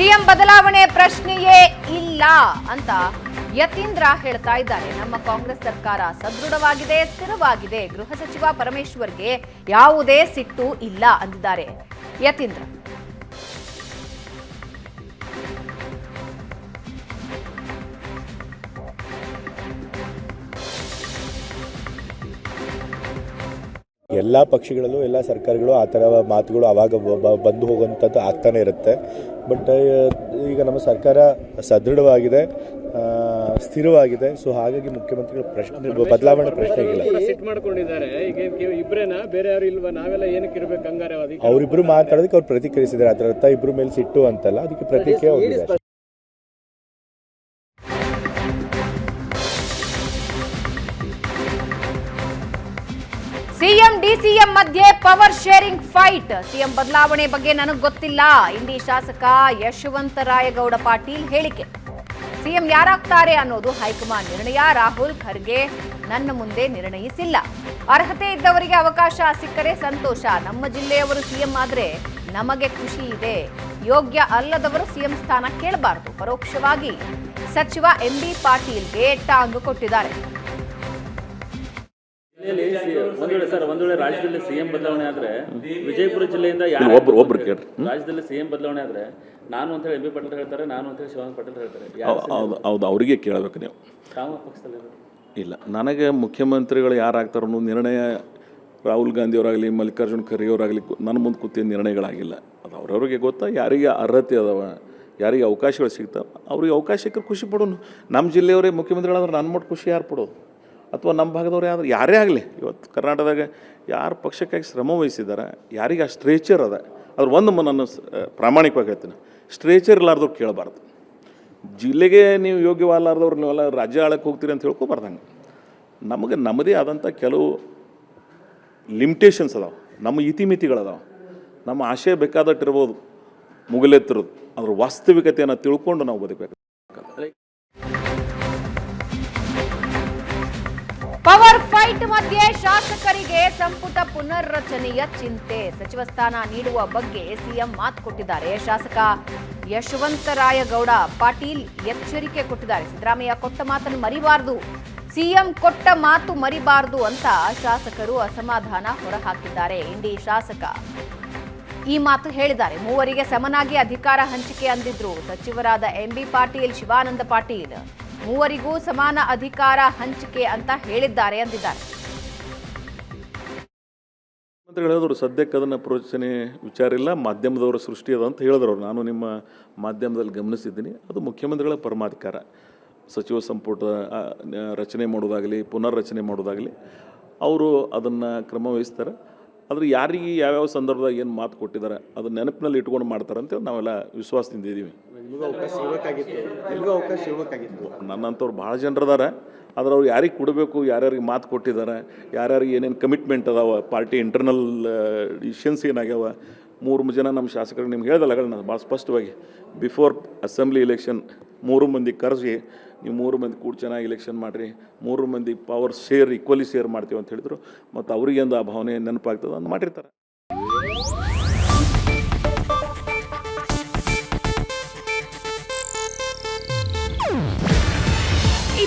CM ಬದಲಾವಣೆ ಪ್ರಶ್ನೆಯೇ ಇಲ್ಲ ಅಂತ ಯತೀಂದ್ರ ಹೇಳ್ತಾ ಇದ್ದಾರೆ. ನಮ್ಮ ಕಾಂಗ್ರೆಸ್ ಸರ್ಕಾರ ಸದೃಢವಾಗಿದೆ, ಸ್ಥಿರವಾಗಿದೆ. ಗೃಹ ಸಚಿವ ಪರಮೇಶ್ವರ್ಗೆ ಯಾವುದೇ ಸಿಟ್ಟು ಇಲ್ಲ ಅಂದಿದ್ದಾರೆ ಯತೀಂದ್ರ. ಎಲ್ಲ ಪಕ್ಷಗಳಲ್ಲೂ ಎಲ್ಲ ಸರ್ಕಾರಗಳು ಆ ಥರ ಮಾತುಗಳು ಆವಾಗ ಬಂದು ಹೋಗುವಂಥದ್ದು ಆಗ್ತಾನೆ ಇರುತ್ತೆ. ಬಟ್ ಈಗ ನಮ್ಮ ಸರ್ಕಾರ ಸದೃಢವಾಗಿದೆ ಸ್ಥಿರವಾಗಿದೆ. ಸೊ ಹಾಗಾಗಿ ಮುಖ್ಯಮಂತ್ರಿಗಳ ಪ್ರಶ್ನೆ ಬದಲಾವಣೆ ಪ್ರಶ್ನೆ ಇಲ್ಲ ಕೂಡ ಸಿಟ್ ಮಾಡ್ಕೊಂಡಿದ್ದಾರೆ. ಈಗ ಏನ್ ಇಬ್ರೇನಾ? ಬೇರೆ ಯಾರು ಇಲ್ವಾ? ನಾವೆಲ್ಲ ಏನಕ್ಕೆ ಇರ್ಬೇಕು ಹಂಗಾರೆ ಅದಕ್ಕೆ ಅವರಿಬ್ರು ಮಾತಾಡೋದಕ್ಕೆ ಅವ್ರು ಪ್ರತಿಕ್ರಿಯಿಸಿದ್ದಾರೆ. ಅದರ ಅರ್ಥ ಇಬ್ರು ಮೇಲೆ ಸಿಟ್ಟು ಅಂತಲ್ಲ ಅದಕ್ಕೆ ಪ್ರತಿಕ್ರಿಯೆ ಹೋಗಿದೆ ಅಷ್ಟೇ. ಸಿಎಂ ಮಧ್ಯೆ ಪವರ್ ಶೇರಿಂಗ್ ಫೈಟ್. ಸಿಎಂ ಬದಲಾವಣೆ ಬಗ್ಗೆ ನನಗ್ ಗೊತ್ತಿಲ್ಲ. ಇಂಡಿ ಶಾಸಕ ಯಶವಂತ ರಾಯಗೌಡ ಪಾಟೀಲ್ ಹೇಳಿಕೆ. ಸಿಎಂ ಯಾರಾಗ್ತಾರೆ ಅನ್ನೋದು ಹೈಕಮಾಂಡ್ ನಿರ್ಣಯ. ರಾಹುಲ್ ಖರ್ಗೆ ನನ್ನ ಮುಂದೆ ನಿರ್ಣಯಿಸಿಲ್ಲ. ಅರ್ಹತೆ ಇದ್ದವರಿಗೆ ಅವಕಾಶ ಸಿಕ್ಕರೆ ಸಂತೋಷ. ನಮ್ಮ ಜಿಲ್ಲೆಯವರು ಸಿಎಂ ಆದ್ರೆ ನಮಗೆ ಖುಷಿ ಇದೆ. ಯೋಗ್ಯ ಅಲ್ಲದವರು ಸಿಎಂ ಸ್ಥಾನ ಕೇಳಬಾರದು. ಪರೋಕ್ಷವಾಗಿ ಸಚಿವ ಎಂಬಿ ಪಾಟೀಲ್ಗೆ ಟಾಂಗ್ ಕೊಟ್ಟಿದ್ದಾರೆ. ಒಂದ್ ವೇಳೆ ಸರ್ ಒಂದ್ ವೇಳೆ ರಾಜ್ಯದಲ್ಲಿ ಸಿಎಂ ಬದಲಾವಣೆ ಆದ್ರೆ ವಿಜಯಪುರ ಜಿಲ್ಲೆಯಿಂದ ಯಾರು ಒಬ್ರು- ಒಬ್ರು ಕೇಳ್ರಿ. ರಾಜ್ಯದಲ್ಲಿ ಸಿಎಂ ಬದಲಾವಣೆ ಆದ್ರೆ ನಾನು ಅಂತ ಹೇಳಿ ಎಂ ಬಿ ಪಟೇಲ್ ಹೇಳ್ತಾರೆ ನಾನು ಅಂತ ಹೇಳಿ ಶಿವಾನಂದ ಪಟೇಲ್ ಹೇಳ್ತಾರೆ. ಹೌದು ಅವರಿಗೆ ಕೇಳಬೇಕು ನೀವು. ತಾವು ಪಕ್ಷದಲ್ಲಿ ಇಲ್ಲ ನನಗೆ ಮುಖ್ಯಮಂತ್ರಿಗಳು ಯಾರಾಗ್ತಾರೋ ಅನ್ನೋ ನಿರ್ಣಯ ರಾಹುಲ್ ಗಾಂಧಿ ಅವರಾಗಲಿ ಮಲ್ಲಿಕಾರ್ಜುನ್ ಖರ್ಗೆ ಅವರಾಗಲಿ ನನ್ನ ಮುಂದೆ ಕೂತಿದ್ದ ನಿರ್ಣಯಗಳಾಗಿಲ್ಲ. ಅದು ಅವ್ರವ್ರಿಗೆ ಗೊತ್ತಾ ಯಾರಿಗೆ ಅರ್ಹತೆ ಅದಾವ ಯಾರಿಗೆ ಅವಕಾಶಗಳು ಸಿಗ್ತಾವೆ ಅವ್ರಿಗೆ ಅವಕಾಶಕ್ಕೆ ಖುಷಿ ಪಡೋನು. ನಮ್ಮ ಜಿಲ್ಲೆಯವರೇ ಮುಖ್ಯಮಂತ್ರಿಗಳಾದ್ರೆ ನನ್ನ ಮಟ್ಟು ಖುಷಿ ಯಾರು ಪಡೋದು? ಅಥವಾ ನಮ್ಮ ಭಾಗದವ್ರು ಯಾರು ಯಾರೇ ಆಗಲಿ, ಇವತ್ತು ಕರ್ನಾಟಕದಾಗ ಯಾರು ಪಕ್ಷಕ್ಕಾಗಿ ಶ್ರಮ ವಹಿಸಿದ್ದಾರೆ ಯಾರಿಗೆ ಆ ಸ್ಟ್ರೇಚರ್ ಅದ, ಅದ್ರ ಒಂದು ನಾನು ಪ್ರಾಮಾಣಿಕವಾಗಿ ಹೇಳ್ತೀನಿ. ಸ್ಟ್ರೇಚರ್ ಇಲ್ಲಾರ್ದವ್ರು ಕೇಳಬಾರ್ದು. ಜಿಲ್ಲೆಗೆ ನೀವು ಯೋಗ್ಯವಾಗಲಾರ್ದವ್ರು, ನೀವೆಲ್ಲ ರಾಜ್ಯ ಆಳಕ್ಕೆ ಹೋಗ್ತೀರಿ ಅಂತ ಹೇಳ್ಕೊಬಾರ್ದಂಗೆ. ನಮಗೆ ನಮ್ಮದೇ ಆದಂಥ ಕೆಲವು ಲಿಮಿಟೇಷನ್ಸ್ ಅದಾವೆ, ನಮ್ಮ ಇತಿಮಿತಿಗಳದಾವೆ. ನಮ್ಮ ಆಶಯ ಬೇಕಾದಟ್ಟಿರ್ಬೋದು, ಮುಗಿಲೆತ್ತಿರೋದು. ಅದ್ರ ವಾಸ್ತವಿಕತೆಯನ್ನು ತಿಳ್ಕೊಂಡು ನಾವು ಬದುಕಬೇಕು. ಪವರ್ ಫೈಟ್ ಮಧ್ಯೆ ಶಾಸಕರಿಗೆ ಸಂಪುಟ ಪುನರ್ರಚನೆಯ ಚಿಂತೆ. ಸಚಿವ ಸ್ಥಾನ ನೀಡುವ ಬಗ್ಗೆ ಸಿಎಂ ಮಾತು ಕೊಟ್ಟಿದ್ದಾರೆ. ಶಾಸಕ ಯಶವಂತರಾಯಗೌಡ ಪಾಟೀಲ್ ಎಚ್ಚರಿಕೆ ಕೊಟ್ಟಿದ್ದಾರೆ. ಸಿದ್ದರಾಮಯ್ಯ ಕೊಟ್ಟ ಮಾತನ್ನು ಮರಿಬಾರದು. ಸಿಎಂ ಕೊಟ್ಟ ಮಾತು ಮರಿಬಾರದು ಅಂತ ಶಾಸಕರು ಅಸಮಾಧಾನ ಹೊರಹಾಕಿದ್ದಾರೆ. ಇಂಡಿ ಶಾಸಕ ಈ ಮಾತು ಹೇಳಿದ್ದಾರೆ. ಮೂವರಿಗೆ ಸಮನಾಗಿ ಅಧಿಕಾರ ಹಂಚಿಕೆ ಅಂದಿದ್ರು. ಸಚಿವರಾದ ಎಂಬಿ ಪಾಟೀಲ್, ಶಿವಾನಂದ ಪಾಟೀಲ್. ಮೂವರಿಗೂ ಸಮಾನ ಅಧಿಕಾರ ಹಂಚಿಕೆ ಅಂತ ಹೇಳಿದ್ದಾರೆ ಅಂದಿದ್ದಾರೆ. ಹೇಳಿದ್ರು ಸದ್ಯಕ್ಕೆ ಅದನ್ನು ಪ್ರೋಚನೆ ವಿಚಾರ ಇಲ್ಲ, ಮಾಧ್ಯಮದವರ ಸೃಷ್ಟಿ ಅದ ಅಂತ ಹೇಳಿದ್ರು. ನಾನು ನಿಮ್ಮ ಮಾಧ್ಯಮದಲ್ಲಿ ಗಮನಿಸಿದ್ದೀನಿ, ಅದು ಮುಖ್ಯಮಂತ್ರಿಗಳ ಪರಮಾಧಿಕಾರ. ಸಚಿವ ಸಂಪುಟ ರಚನೆ ಮಾಡೋದಾಗಲಿ, ಪುನರ್ರಚನೆ ಮಾಡೋದಾಗಲಿ, ಅವರು ಅದನ್ನು ಕ್ರಮ ವಹಿಸ್ತಾರೆ. ಆದರೆ ಯಾರಿಗೆ ಯಾವ್ಯಾವ ಸಂದರ್ಭದಾಗ ಏನು ಮಾತು ಕೊಟ್ಟಿದ್ದಾರೆ, ಅದನ್ನ ನೆನಪಿನಲ್ಲಿ ಇಟ್ಕೊಂಡು ಮಾಡ್ತಾರೆ ಅಂತೇಳಿ ನಾವೆಲ್ಲ ವಿಶ್ವಾಸದಿಂದ ಇದ್ದೀವಿ. ನಿಮಗೂ ಅವಕಾಶ ಸಿಗಬೇಕಾಗಿತ್ತು ನಿಮಗೂ ಅವಕಾಶ ಸಿಗಬೇಕಾಗಿತ್ತು ನನ್ನಂಥವ್ರು ಭಾಳ ಜನರದಾರ. ಆದ್ರೆ ಅವ್ರು ಯಾರಿಗೆ ಕೊಡಬೇಕು ಯಾರ್ಯಾರಿಗೆ ಮಾತು ಕೊಟ್ಟಿದ್ದಾರೆ ಯಾರ್ಯಾರಿಗೆ ಏನೇನು ಕಮಿಟ್ಮೆಂಟ್ ಅದಾವ ಪಾರ್ಟಿ ಇಂಟರ್ನಲ್ ಇಶ್ಯೂಸ್ ಏನಾಗ್ಯಾವ ಮೂರು ಜನ ನಮ್ಮ ಶಾಸಕರು ನಿಮ್ಗೆ ಹೇಳ್ದಲ್ಲ ನಾನು ಭಾಳ ಸ್ಪಷ್ಟವಾಗಿ ಬಿಫೋರ್ ಅಸೆಂಬ್ಲಿ ಇಲೆಕ್ಷನ್ ಮೂರು ಮಂದಿ ಕರೆಸಿ ನೀವು ಮೂರು ಮಂದಿ ಕೂಡ ಚೆನ್ನಾಗಿ ಇಲೆಕ್ಷನ್ ಮಾಡಿರಿ ಮೂರು ಮಂದಿ ಪವರ್ ಶೇರ್ ಈಕ್ವಲಿ ಶೇರ್ ಮಾಡ್ತೀವಿ ಅಂತ ಹೇಳಿದ್ರು ಮತ್ತು ಅವ್ರಿಗೆ ಒಂದು ಆ ಭಾವನೆ ನೆನಪಾಗ್ತದೆ ಅಂತ ಮಾಡಿರ್ತಾರೆ.